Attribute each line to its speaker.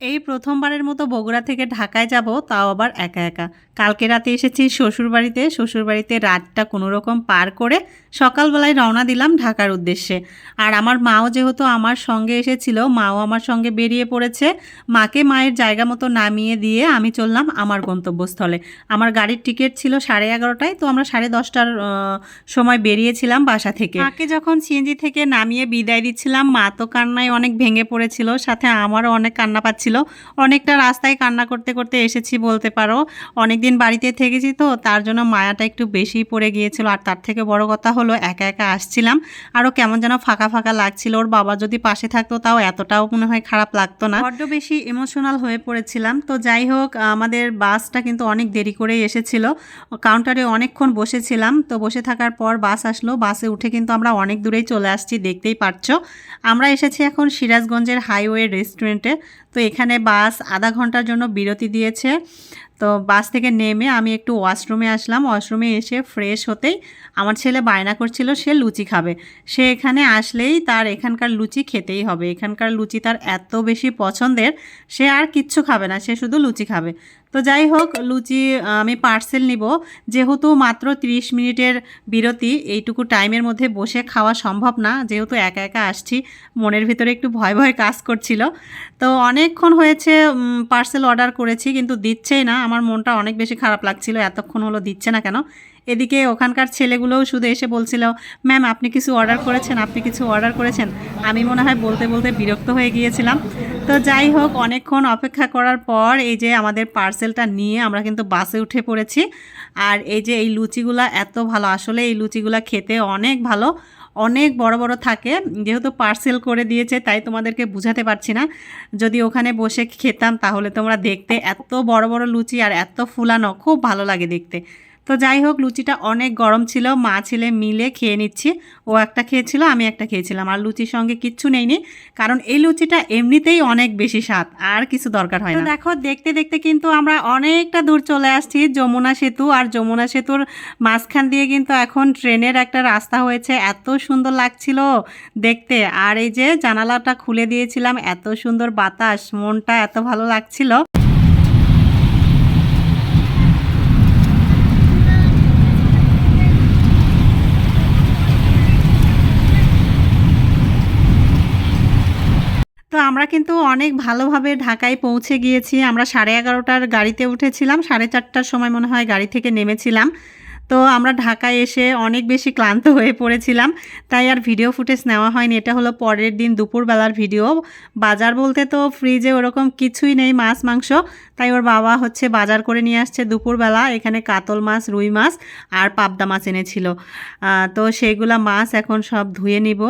Speaker 1: এই প্রথমবারের মতো বগুড়া থেকে ঢাকায় যাব, তাও আবার একা একা। কালকে রাতে এসেছি শ্বশুরবাড়িতে। শ্বশুরবাড়িতে রাতটা কোনো রকম পার করে সকালবেলায় রওনা দিলাম ঢাকার উদ্দেশ্যে। আর আমার মাও যেহেতু আমার সঙ্গে এসেছিল, মাও আমার সঙ্গে বেরিয়ে পড়েছে, মাকে মায়ের জায়গা মতো নামিয়ে দিয়ে আমি চললাম আমার গন্তব্যস্থলে। আমার গাড়ির টিকিট ছিল সাড়ে এগারোটায়, তো আমরা সাড়ে দশটার সময় বেরিয়েছিলাম বাসা থেকে। মাকে যখন সিএনজি থেকে নামিয়ে বিদায় দিচ্ছিলাম, মা তো কান্নায় অনেক ভেঙে পড়েছিল, সাথে আমারও অনেক কান্না পাচ্ছিল। অনেকটা রাস্তায় কান্না করতে করতে এসেছি বলতে পারো। অনেক দিন বাড়িতে থেকেছি তো, তার জন্য মায়াটা একটু বেশি পড়ে গিয়েছিল। আর তার থেকে বড় কথা হলো, একা একা আসছিলাম। আরও কেমন যেন ফাঁকা ফাঁকা লাগছিল। ওর বাবা যদি পাশে থাকতো, তাও এতটাও মনে হয় খারাপ লাগতো না। বড্ড বেশি ইমোশনাল হয়ে পড়েছিলাম। তো যাই হোক, আমাদের বাসটা কিন্তু অনেক দেরি করেই এসেছিল। কাউন্টারে অনেকক্ষণ বসেছিলাম। তো বসে থাকার পর বাস আসলো। বাসে উঠে কিন্তু আমরা অনেক দূরেই চলে আসছি, দেখতেই পারছ। আমরা এসেছি এখন সিরাজগঞ্জের হাইওয়ে রেস্টুরেন্টে তো এখানে বাস আধা ঘণ্টার জন্য বিরতি দিয়েছে। তো বাস থেকে নেমে আমি একটু ওয়াশরুমে আসলাম। ওয়াশরুমে এসে ফ্রেশ হতেই আমার ছেলে বায়না করছিল, সে লুচি খাবে। সে এখানে আসলেই তার এখানকার লুচি খেতেই হবে। এখানকার লুচি তার এত বেশি পছন্দের, সে আর কিচ্ছু খাবে না, সে শুধু লুচি খাবে। তো যাই হোক, লুচি আমি পার্সেল নিব। যেহেতু মাত্র 30 মিনিটের বিরতি, এইটুকু টাইমের মধ্যে বসে খাওয়া সম্ভব না। যেহেতু একা একা আসছি, মনের ভিতরে একটু ভয় ভয় কাজ করছিল। তো অনেকক্ষণ হয়েছে পার্সেল অর্ডার করেছি, কিন্তু দিচ্ছেই না। আমার মনটা অনেক বেশি খারাপ লাগছিল, এতক্ষণ হলো দিচ্ছে না কেন? এদিকে ওখানকার ছেলেগুলোও শুধু এসে বলছিল, ম্যাম, আপনি কিছু অর্ডার করেছেন, আপনি কিছু অর্ডার করেছেন? আমি মনে হয় বলতে বলতে বিরক্ত হয়ে গিয়েছিলাম। তো যাই হোক, অনেকক্ষণ অপেক্ষা করার পর এই যে আমাদের পার্সেলটা নিয়ে আমরা কিন্তু বাসে উঠে পড়েছি। আর এই যে এই লুচিগুলা এত ভালো, আসলে এই লুচিগুলা খেতে অনেক ভালো। অনেক বড় বড় থাকে, যেহেতু পার্সেল করে দিয়েছে, তাই তোমাদেরকে বুঝাতে পারছি না। যদি ওখানে বসে খেতাম, তাহলে তোমরা দেখতে এত বড় বড় লুচি আর এত ফুলানো, খুব ভালো লাগে দেখতে। তো যাই হোক লুচিটা অনেক গরম ছিল। মা ছেলে মিলে খেয়ে নিচ্ছি। ও একটা খেয়েছিল আমি একটা খেয়েছিলাম। আর লুচির সঙ্গে কিচ্ছু নেইনি কারণ এই লুচিটা এমনিতেই অনেক বেশি স্বাদ আর কিছু দরকার হয় না। তো দেখো দেখতে দেখতে কিন্তু আমরা অনেকটা দূর চলে আসছি যমুনা সেতু। আর যমুনা সেতুর মাঝখান দিয়ে কিন্তু এখন ট্রেনের একটা রাস্তা হয়েছে। এত সুন্দর লাগছিল দেখতে। আর এই যে জানালাটা খুলে দিয়েছিলাম এত সুন্দর বাতাস মনটা এত ভালো লাগছিল। তো আমরা কিন্তু অনেক ভালোভাবে ঢাকায় পৌঁছে গিয়েছি। আমরা সাড়ে এগারোটার গাড়িতে উঠেছিলাম, সাড়ে চারটার সময় মনে হয় গাড়ি থেকে নেমেছিলাম। তো আমরা ঢাকায় এসে অনেক বেশি ক্লান্ত হয়ে পড়েছিলাম, তাই আর ভিডিও ফুটেজ নেওয়া হয়নি। এটা হলো পরের দিন দুপুরবেলার ভিডিও। বাজার বলতে তো ফ্রিজে ওরকম কিছুই নেই, মাছ, মাংস। তাই ওর বাবা হচ্ছে বাজার করে নিয়ে আসছে দুপুরবেলা। এখানে কাতল মাছ, রুই মাছ আর পাবদা মাছ এনেছিল। তো সেইগুলা মাছ এখন সব ধুয়ে নিব।